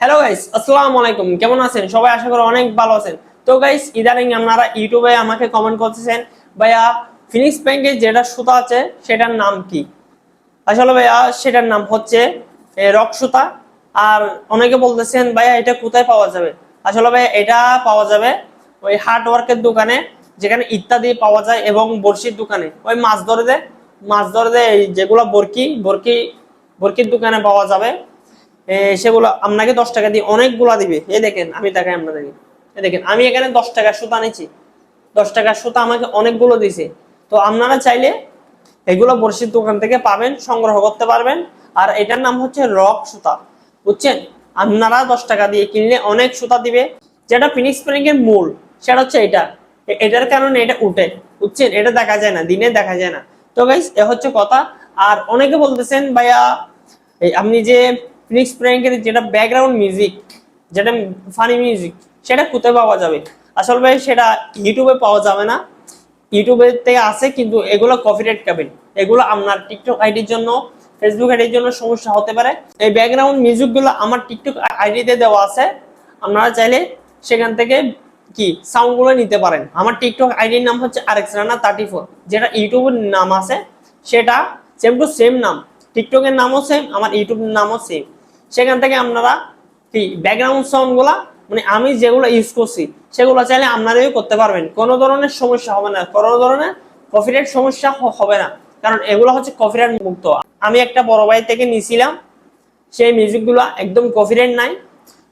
Hello guys আসসালামু আলাইকুম। কেমন আছেন? সবাই আশা করি অনেক ভালো আছেন। তো গাইস ইদানিং আপনারা ইউটিউবে আমাকে কমেন্ট করতেছেন, ভাইয়া ফিনিক্স ব্যাংকে যেটা সুতা আছে, সেটার নাম কি? আসলে ভাইয়া, সেটার নাম হচ্ছে রক সুতা। আর অনেকে বলতেছেন, ভাইয়া, এটা কোথায় পাওয়া যাবে? আসলে ভাইয়া, এটা পাওয়া যাবে ওই হার্ডওয়ার্কের দোকানে, যেখানে ইত্যাদি পাওয়া যায়, এবং বড়শির দোকানে। ওই মাছ ধরে দেয় মাছ ধরে দেয় যেগুলো বরকি বরকি, বরকির দোকানে পাওয়া যাবে। সেগুলো আপনাকে দশ টাকা দিয়ে অনেকগুলা দিবে। এ দেখেন, আমি দেখাই আপনাদেরকে। এই দেখেন, আমি এখানে দশ টাকার সুতা নিচ্ছি দশ টাকার সুতা আমাকে অনেকগুলো দিছে তো আপনারা চাইলে এগুলো বড়শির দোকান থেকে পাবেন, সংগ্রহ করতে পারবেন। আর এটার নাম হচ্ছে রক সুতা। বুঝছেন? আপনারা দশ টাকা দিয়ে কিনলে অনেক সুতা দিবে। যেটা ফিনিক্স এর মূল, সেটা হচ্ছে এটা। এটার কারণে এটা উঠে। বুঝছেন? এটা দেখা যায় না, দিনে দেখা যায় না। তো গাইস এ হচ্ছে কথা। আর অনেকে বলতেছেন, ভাইয়া আপনি যে ফিনিক্স প্র্যাঙ্কের যেটা ব্যাকগ্রাউন্ড মিউজিক যেটা ফানি মিউজিক সেটা কোথায় পাওয়া যাবে। আসলে ভাই, সেটা ইউটিউবে পাওয়া যাবে না। ইউটিউবে থেকে আছে, কিন্তু এগুলো কপিরাইট পাবেন এগুলো আপনার টিকটক আইডির জন্য ফেসবুক আইডির জন্য সমস্যা হতে পারে। এই ব্যাকগ্রাউন্ড মিউজিকগুলো আমার টিকটক আইডিতে দেওয়া আছে। আপনারা চাইলে সেখান থেকে কি সাউন্ডগুলো নিতে পারেন। আমার টিকটক আইডির নাম হচ্ছে R X Rana thirty four যেটা ইউটিউবের নাম আছে, সেটা সেম টু সেম নাম। টিকটকের নামও সেম আমার ইউটিউবের নামও সেম সেখান থেকে আপনারা কি ব্যাকগ্রাউন্ড সাউন্ডগুলা মানে আমি যেগুলো ইউজ করছি, সেগুলো চাইলে আপনারাও করতে পারবেন। কোনো ধরনের সমস্যা হবে না। কোনো ধরনের কপিরাইট সমস্যা হবে না। কারণ এগুলো হচ্ছে কপিরাইট মুক্ত। আমি একটা বড় ভাই থেকে নিয়েছিলাম সেই মিউজিকগুলো একদম কপিরাইট নাই।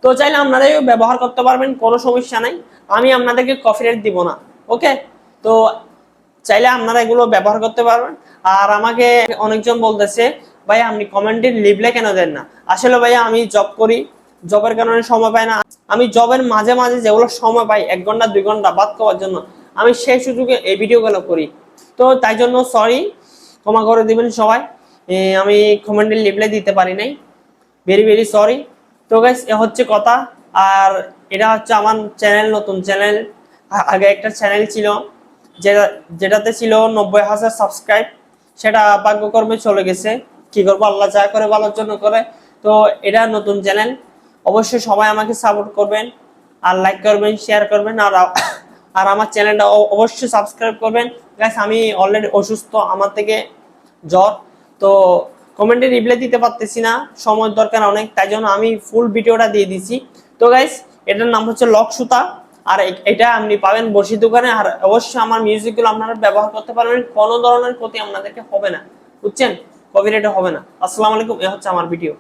তো চাইলে আপনারাও ব্যবহার করতে পারবেন, কোনো সমস্যা নাই। আমি আপনাদেরকে কপিরাইট দিব না ওকে তো চাইলে আপনারা এগুলো ব্যবহার করতে পারবেন। আর আমাকে অনেকজন বলতেছে ভাই আপনি কমেন্টে লিভলে কেন দেন না? আসলে ভাইয়া, আমি জব করি জবের কারণে সময় পাই না। আমি জবের মাঝে মাঝে যেগুলো সময় পাই, এক ঘণ্টা, দুই ঘণ্টা বাদ করার জন্য, আমি সেই সুযোগে এই ভিডিওগুলো করি। তো তাই জন্য সরি ক্ষমা করে দিবেন সবাই। আমি কমেন্টে লিভলে দিতে পারি নাই। ভেরি ভেরি সরি তো গাইস এ হচ্ছে কথা। আর এটা হচ্ছে আমার চ্যানেল নতুন চ্যানেল আগে একটা চ্যানেল ছিল, যেটা, যেটাতে ছিল নব্বই হাজার সাবস্ক্রাইব সেটা ভাগ্যকর্মে চলে গেছে। কি করব? আল্লাহ যা করে ভালোর জন্য করে। তো এটা নতুন চ্যানেল অবশ্যই সবাই আমাকে সাপোর্ট করবেন, আর লাইক করবেন শেয়ার করবেন, আর আর আমার চ্যানেলটা অবশ্যই সাবস্ক্রাইব করবেন। গাইস আমি অলরেডি অসুস্থ, আমার থেকে জ্বর। তো কমেন্টে রিপ্লাই দিতে পারতেছি না, সময় দরকার অনেক, তাই জন্য আমি ফুল ভিডিওটা দিয়ে দিছি। তো গাইস এটার নাম হচ্ছে লক সুতা আর এটা আপনি পাবেন বসি দোকানে, আর অবশ্যই আমার মিউজিকগুলো আপনারা ব্যবহার করতে পারবেন, কোনো ধরনের ক্ষতি আপনাদেরকে হবে না। বুঝছেন? কপিরাইট হবে না। আসসালামু আলাইকুম এ হচ্ছে আমার ভিডিও।